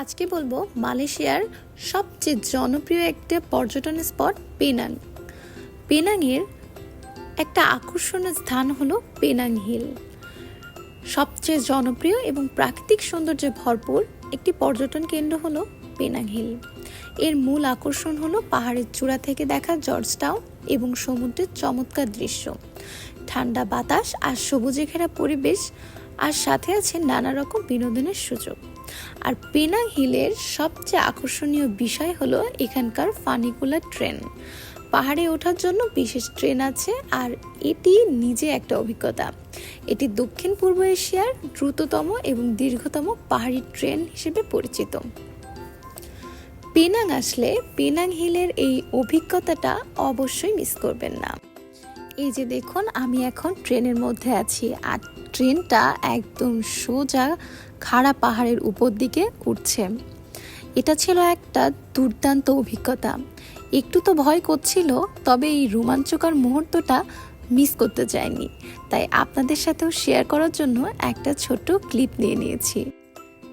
আজকে বলব মালয়েশিয়ার সবচেয়ে জনপ্রিয় একটা পর্যটন স্পট পেনাং। পেনাংয়ের একটা আকর্ষণীয় স্থান হলো পেনাং হিল। সবচেয়ে জনপ্রিয় এবং প্রাকৃতিক সৌন্দর্যে ভরপুর একটি পর্যটন কেন্দ্র হলো পেনাং হিল। এর মূল আকর্ষণ হলো পাহাড়ের চূড়া থেকে দেখা জর্জ টাউন এবং সমুদ্রের চমৎকার দৃশ্য। ঠান্ডা বাতাস আর সবুজে ঘেরা পরিবেশ আর সাথে আছে নানা রকম বিনোদনের সুযোগ। আর পেনাং হিলের সবচেয়ে আকর্ষণীয় বিষয় হলো এখানকার ফানিকুলার ট্রেন। পাহাড়ে ওঠার জন্য বিশেষ ট্রেন আছে আর এটি নিজে একটা অভিজ্ঞতা। এটি দক্ষিণ পূর্ব এশিয়ার দ্রুততম এবং দীর্ঘতম পাহাড়ি ট্রেন হিসেবে পরিচিত। পেনাং আসলে পেনাং হিলের এই অভিজ্ঞতাটা অবশ্যই মিস করবেন না। এই যে দেখুন, আমি এখন ট্রেনের মধ্যে আছি আর ট্রেনটা একদম সোজা খাড়া পাহাড়ের উপর দিকে উঠছে। এটা ছিল একটা দুর্দান্ত অভিজ্ঞতা। একটু তো ভয় করছিল, তবে এই রোমাঞ্চকর মুহূর্তটা মিস করতে চাইনি তাই আপনাদের সাথেও শেয়ার করার জন্য একটা ছোট্ট ক্লিপ নিয়ে নিয়েছি।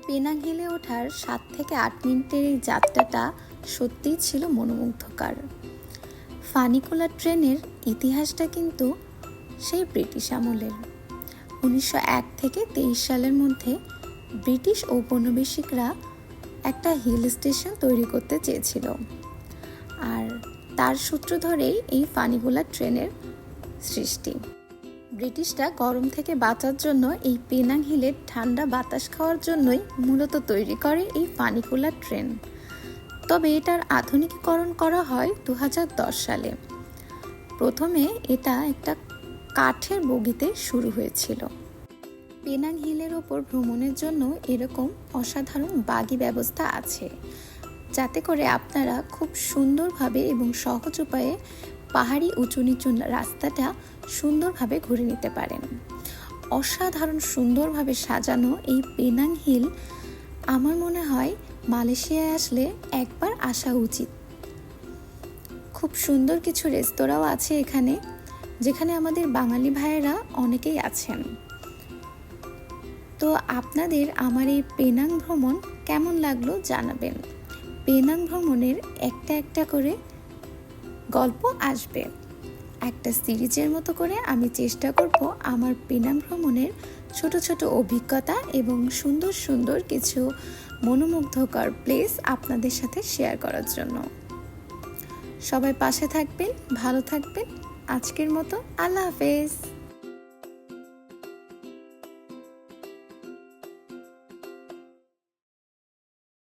পেনাং হিলে ওঠার সাত থেকে আট মিনিটের এই যাত্রাটা সত্যিই ছিল মনোমুগ্ধকর। ফানিকুলা ট্রেনের ইতিহাসটা কিন্তু সেই ব্রিটিশ আমলের। উনিশশো এক থেকে তেইশ সালের মধ্যে ব্রিটিশ ঔপনিবেশিকরা একটা হিল স্টেশন তৈরি করতে চেয়েছিল। আর তার সূত্র ধরেই এই ফানিকুলা ট্রেনের সৃষ্টি। ব্রিটিশরা গরম থেকে বাঁচার জন্য এই পেনাং হিলের ঠান্ডা বাতাস খাওয়ার জন্যই মূলত তৈরি করে এই ফানিকুলার ট্রেন। তবে এটার আধুনিকীকরণ করা হয় দু হাজার দশ সালে। প্রথমে এটা একটা কাঠের বগিতে শুরু হয়েছিল। পেনাং হিলের ওপর ভ্রমণের জন্য এরকম অসাধারণ বাগি ব্যবস্থা আছে, যাতে করে আপনারা খুব সুন্দরভাবে এবং সহজ উপায়ে পাহাড়ি উঁচু নিচু রাস্তাটা সুন্দরভাবে ঘুরে নিতে পারেন। অসাধারণ সুন্দরভাবে সাজানো এই পেনাং হিল আমার মনে হয় মালয়েশিয়ায় আসলে একবার আসা উচিত। খুব সুন্দর কিছু রেস্তোরাঁও আছে এখানে, যেখানে আমাদের বাঙালি ভাইয়েরা অনেকেই আছেন। তো আপনাদের আমার এই পেনাং ভ্রমণ কেমন লাগল জানাবেন। পেনাং ভ্রমণের একটা একটা করে গল্প আসবে। একটা সিরিজের মতো করে আমি চেষ্টা করব আমার পেনাম ভ্রমণের ছোট ছোট অভিজ্ঞতা এবং সুন্দর সুন্দর কিছু মনোমুগ্ধকর প্লেস আপনাদের সাথে শেয়ার করার জন্য। সবাই পাশে থাকবেন, ভালো থাকবেন। আজকের মতো আল্লাহ হাফেজ।